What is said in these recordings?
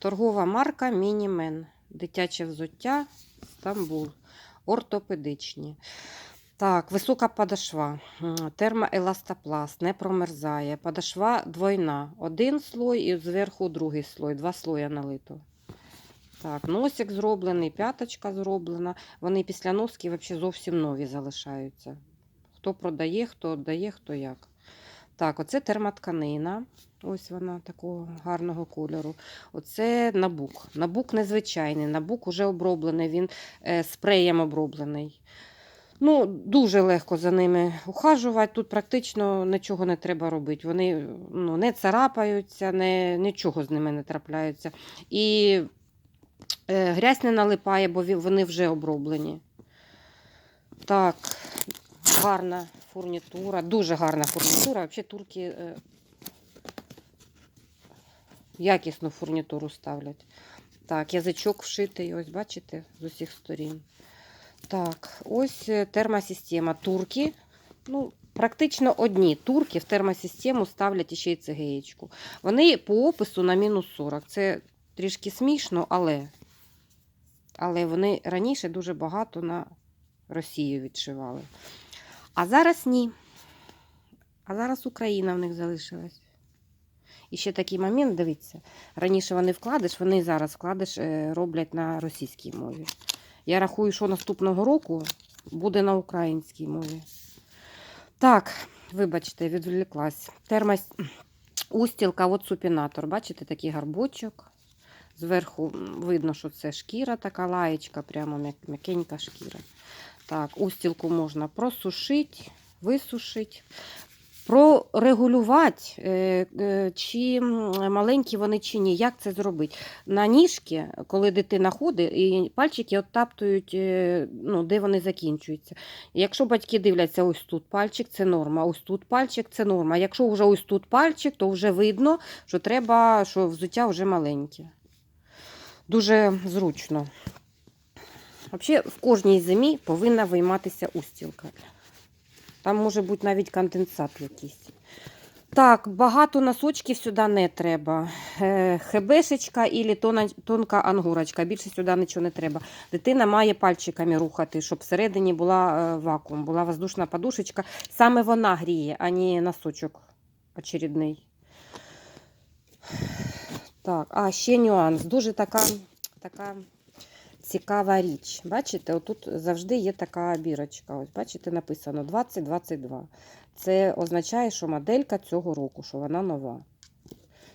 Торгова марка Мінімен. Дитяче взуття Стамбул. Ортопедичні. Так, висока подошва. Термоеластопласт, не промерзає. Подошва двойна. Один слой і зверху другий слой. Два слоя налито. Так, носик зроблений, п'яточка зроблена. Вони після носки взагалі зовсім нові залишаються. Хто продає, хто віддає, хто як. Так, оце термотканина. Ось вона такого гарного кольору. Оце набук. Набук незвичайний. Набук уже оброблений, він е, спреєм оброблений. Ну, дуже легко за ними ухажувати. Тут практично нічого не треба робити. Вони ну, не царапаються, не, нічого з ними не трапляється. І е, грязь не налипає, бо вони вже оброблені. Так, гарна фурнітура, дуже гарна фурнітура. Взагалі турки е, якісну фурнітуру ставлять. Так, язичок вшитий, ось бачите, з усіх сторін. Так, ось е, термосистема. Турки. Ну, практично одні турки в термосистему ставлять ще й цигеєчку. Вони по опису на мінус 40. Це трішки смішно, але, але вони раніше дуже багато на Росію відшивали. А зараз ні. А зараз Україна в них залишилась. І ще такий момент, дивіться. Раніше вони вкладиш, вони зараз вкладиш е, роблять на російській мові. Я рахую, що наступного року буде на українській мові. Так, вибачте, відволіклась. Термос... Устілка, от супінатор. Бачите, такий гарбочок. Зверху видно, що це шкіра, така лаєчка, прямо м'якенька шкіра. Так, устілку можна просушити, висушити, прорегулювати, е, е, чи маленькі вони чи ні. Як це зробити? На ніжки, коли дитина ходить, і пальчики оттаптують, е, ну, де вони закінчуються. Якщо батьки дивляться, ось тут пальчик, це норма, ось тут пальчик, це норма. Якщо вже ось тут пальчик, то вже видно, що треба, що взуття вже маленьке. Дуже зручно. Взагалі, в кожній зимі повинна вийматися устілка. Там може бути навіть конденсат якийсь. Так, багато носочків сюди не треба. Е, Хебешечка і тонка ангурочка. Більше сюди нічого не треба. Дитина має пальчиками рухати, щоб всередині була е, вакуум, була воздушна подушечка. Саме вона гріє, а не носочок очередний. Так, а ще нюанс. Дуже така, така цікава річ. Бачите, отут завжди є така бірочка. Ось, бачите, написано 2022. Це означає, що моделька цього року, що вона нова.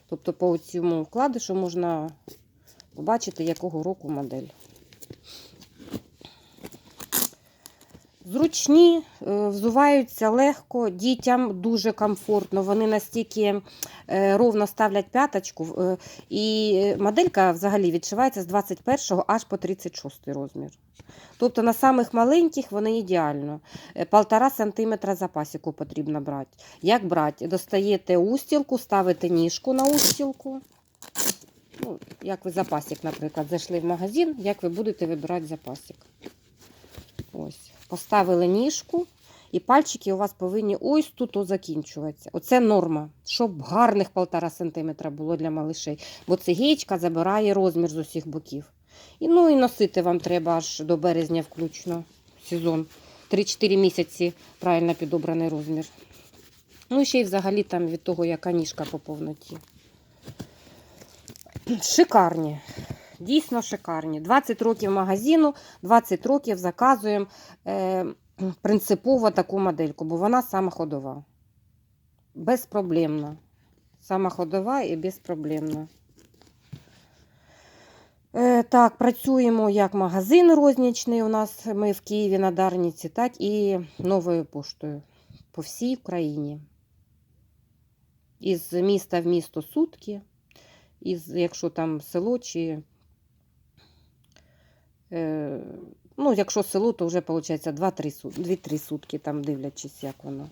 Тобто по цьому вкладишу можна побачити, якого року модель. Зручні, е, взуваються легко, дітям дуже комфортно. Вони настільки ровно ставлять п'яточку. е, І е, моделька взагалі відшивається з 21 аж по 36 розмір. Тобто на самих маленьких вони ідеально. Е, Полтора сантиметра запасіку потрібно брати. Як брати? Достаєте устілку, ставите ніжку на устілку. Ну, як ви запасик, наприклад, зайшли в магазин, як ви будете вибирати запасик. Ось. Поставили ніжку, і пальчики у вас повинні ось тут закінчуватися. Оце норма, щоб гарних 1,5 см було для малишей. Бо цигеєчка забирає розмір з усіх боків. І, ну, і носити вам треба аж до березня включно сезон. 3-4 місяці правильно підобраний розмір. Ну, і ще й взагалі там від того, яка ніжка по повноті. Шикарні. Дійсно шикарні. 20 років магазину, 20 років заказуємо е, принципово таку модельку, бо вона сама ходова. Безпроблемна. Сама ходова і безпроблемна. Е, так, працюємо як магазин рознічний. У нас ми в Києві на Дарниці, так і новою поштою по всій Україні. Із міста в місто сутки, із, якщо там село чи Е, ну, якщо село, то вже виходить 2-3 сутки, там дивлячись, як воно.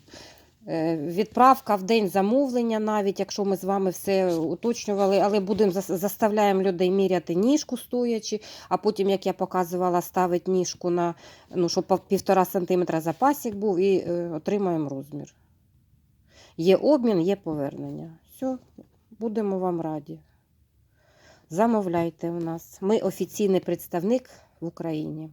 Е, Відправка в день замовлення, навіть якщо ми з вами все уточнювали, але будемо заставляємо людей міряти ніжку стоячи, а потім, як я показувала, ставить ніжку на ну, щоб півтора сантиметра запасик був і е, отримаємо розмір. Є обмін, є повернення. Все, будемо вам раді. Замовляйте у нас. Ми офіційний представник в Україні.